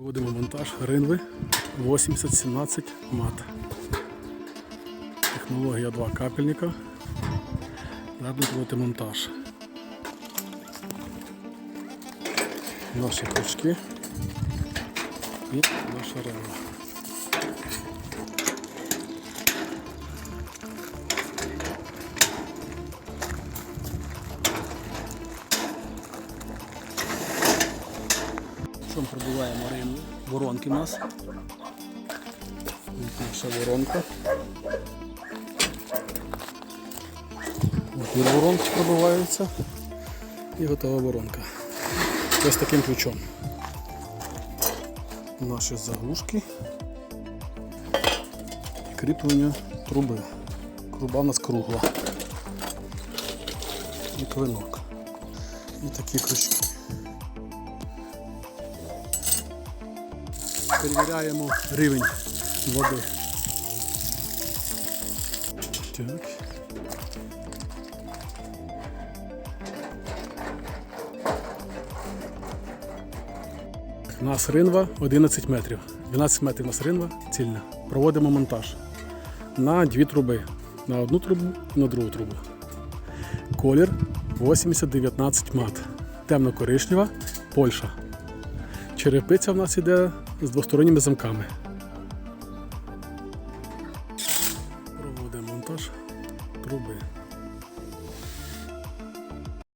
Проводимо монтаж ринви 8017 мат. Технологія 2 капельника. Треба проводити монтаж. Наші крючки і наша ринва. Чому пробуваємо ринву? Воронки у нас. Ось наша воронка. От воронки пробиваються і готова воронка. Ось таким ключом. Наші заглушки і кріплення труби. Труба у нас кругла. І клинок. І такі крючки. Перевіряємо рівень води. Так. У нас ринва 11 метрів. 12 метрів у нас ринва цільна. Проводимо монтаж на дві труби. На одну трубу і на другу трубу. Колір 8019 мат. Темно-коричнева, Польща. Черепиця в нас іде з двосторонніми замками. Проводимо монтаж труби.